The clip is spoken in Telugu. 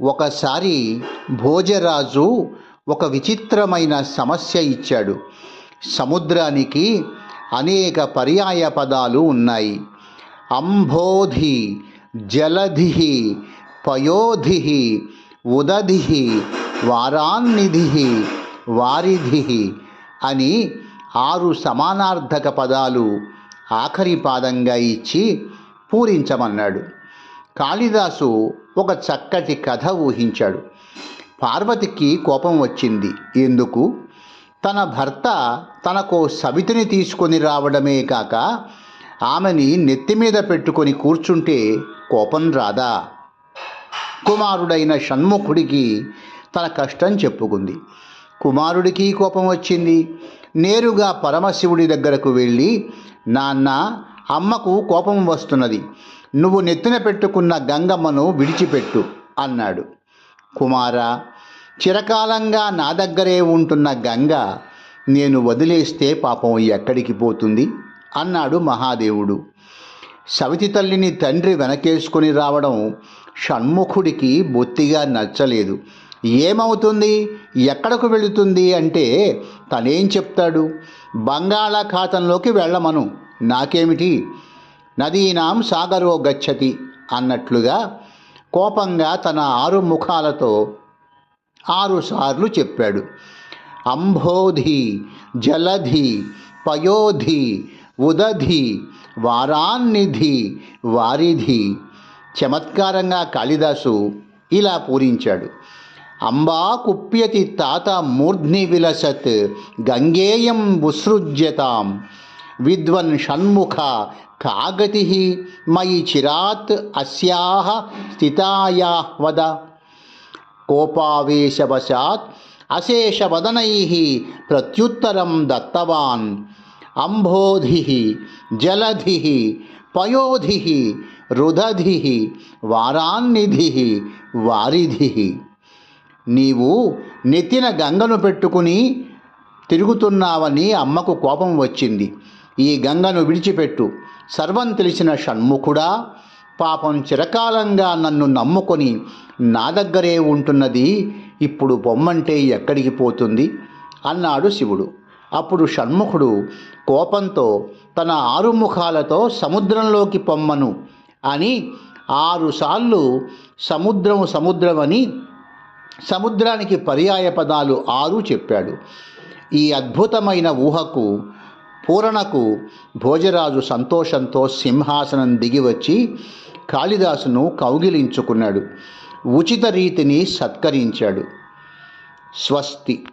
ఒకసారి భోజరాజు ఒక విచిత్రమైన సమస్య ఇచ్చాడు. సముద్రానికి అనేక పర్యాయ పదాలు ఉన్నాయి. అంబోధి జలధి పయోధి ఉదధి వారాన్నిధి వారిధి అని ఆరు సమానార్థక పదాలు ఆఖరి పాదంగా ఇచ్చి పూరించమన్నాడు. కాళిదాసు ఒక చక్కటి కథ ఊహించాడు. పార్వతికి కోపం వచ్చింది. ఎందుకు? తన భర్త తనకు సవితిని తీసుకొని రావడమే కాక ఆమెని నెత్తి మీద పెట్టుకొని కూర్చుంటే కోపం రాదా? కుమారుడైన షణ్ముఖుడికి తన కష్టం చెప్పుకుంది. కుమారుడికి కోపం వచ్చింది. నేరుగా పరమశివుడి దగ్గరకు వెళ్ళి నాన్న అమ్మకు కోపం వస్తున్నది. నువ్వు నెత్తిన పెట్టుకున్న గంగమ్మను విడిచిపెట్టు అన్నాడు. కుమార చిరకాలంగా నా దగ్గరే ఉంటున్న గంగ నేను వదిలేస్తే పాపం ఎక్కడికి పోతుంది? అన్నాడు మహాదేవుడు. సవితి తల్లిని తండ్రి వెనకేసుకొని రావడం షణ్ముఖుడికి బొత్తిగా నచ్చలేదు. ఏమవుతుంది? ఎక్కడకు వెళుతుంది అంటే తనేం చెప్తాడు? బంగాళాఖాతంలోకి వెళ్ళమను. నాకేమిటి? నదీనాం సాగరో గచ్చతి అన్నట్లుగా కోపంగా తన ఆరు ముఖాలతో ఆరుసార్లు చెప్పాడు. అంబోధి జలధి పయోధి ఉదధి వారాన్నిధి వారిధి చమత్కారంగా కాళిదాసు ఇలా పూరించాడు. అంబా కుప్యతి తాత మూర్ధ్ని విలసత్ గంగేయం ఉసృజ్యతాం విద్వన్ షణ్ముఖ కాగతి మయి చిరాత్ అస్యాహ స్థితాయా వద. కోపావేశవశాత్ అశేషవదనై ప్రత్యుత్తరం దత్తవాన్. అంబోధి జలధి పయోధి రుదధి వారాన్నిధి వారిధి. నీవు నెత్తిన గంగను పెట్టుకుని తిరుగుతున్నావని అమ్మకు కోపం వచ్చింది. ఈ గంగను విడిచిపెట్టు. సర్వం తెలిసిన షణ్ముఖుడా పాపం చిరకాలంగా నన్ను నమ్ముకొని నా దగ్గరే ఉంటున్నది ఇప్పుడు బొమ్మంటే ఎక్కడికి పోతుంది? అన్నాడు శివుడు. అప్పుడు షణ్ముఖుడు కోపంతో తన ఆరు ముఖాలతో సముద్రంలోకి పొమ్మను అని ఆరుసార్లు సముద్రము సముద్రమని సముద్రానికి పర్యాయ పదాలు ఆరు చెప్పాడు. ఈ అద్భుతమైన ఊహకు పూరణకు భోజరాజు సంతోషంతో సింహాసనం దిగి వచ్చి కాళిదాసును కౌగిలించుకున్నాడు. ఉచిత రీతిని సత్కరించాడు. స్వస్తి.